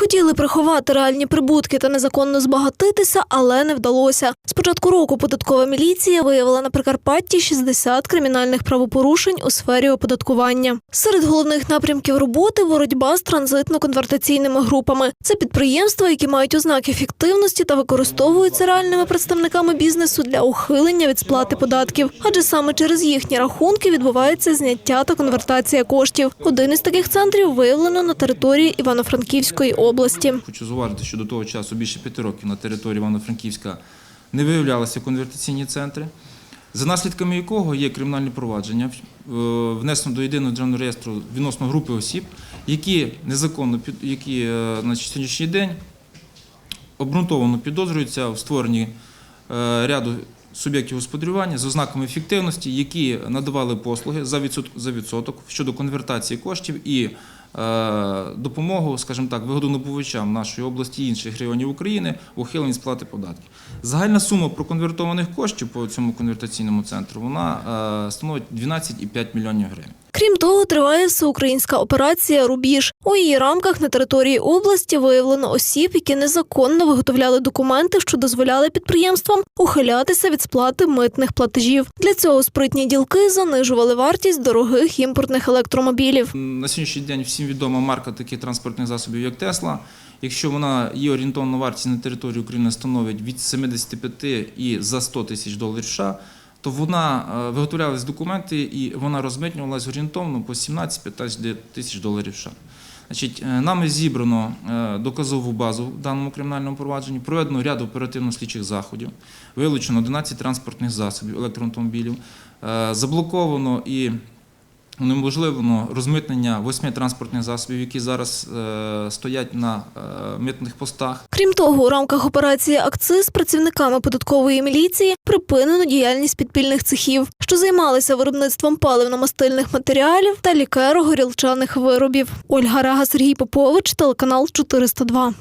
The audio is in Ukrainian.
Хотіли приховати реальні прибутки та незаконно збагатитися, але не вдалося. З початку року податкова міліція виявила на Прикарпатті 60 кримінальних правопорушень у сфері оподаткування. Серед головних напрямків роботи боротьба з транзитно-конвертаційними групами. Це підприємства, які мають ознаки фіктивності та використовуються реальними представниками бізнесу для ухилення від сплати податків. Адже саме через їхні рахунки відбувається зняття та конвертація коштів. Один із таких центрів виявлено на території Івано-Франківської області. Хочу зауважити, що до того часу більше п'яти років на території Івано-Франківська не виявлялися конвертаційні центри, за наслідками якого є кримінальні провадження, е, внесено до єдиного державного реєстру відносно групи осіб, які незаконно під- які е, на сьогоднішній день обґрунтовано підозрюються в створенні е, ряду суб'єктів господарювання з ознаками ефективності, які надавали послуги за відсоток, щодо конвертації коштів і е, допомогу, скажімо так, вигодонабувачам нашої області і інших регіонів України в ухиленні сплати податків. Загальна сума проконвертованих коштів по цьому конвертаційному центру вона е, становить 12,5 мільйонів гривень. Крім того, триває всеукраїнська операція Рубіж. У її рамках на території області виявлено осіб, які незаконно виготовляли документи, що дозволяли підприємствам ухилятися від сплати митних платежів. Для цього спритні ділки занижували вартість дорогих імпортних електромобілів. На сьогоднішній день всім відома марка таких транспортних засобів, як Тесла. Якщо вона її орієнтовна вартість на території України становить від 75 і за 100 тисяч доларів США, то вона е, виготовлялись документи і вона розмитнювалась орієнтовно по 17-15 тисяч доларів США. Значить, е, нами зібрано е, доказову базу в даному кримінальному провадженні, проведено ряд оперативно-слідчих заходів, вилучено 11 транспортних засобів електроавтомобілів, заблоковано і унеможливлено розмитнення восьми транспортних засобів, які зараз е, стоять на е, митних постах. Крім того, у рамках операції Акциз працівниками податкової міліції припинено діяльність підпільних цехів, що займалися виробництвом паливно-мастильних матеріалів та лікеро-горілчаних виробів. Ольга Рега, Сергій Попович, телеканал 402.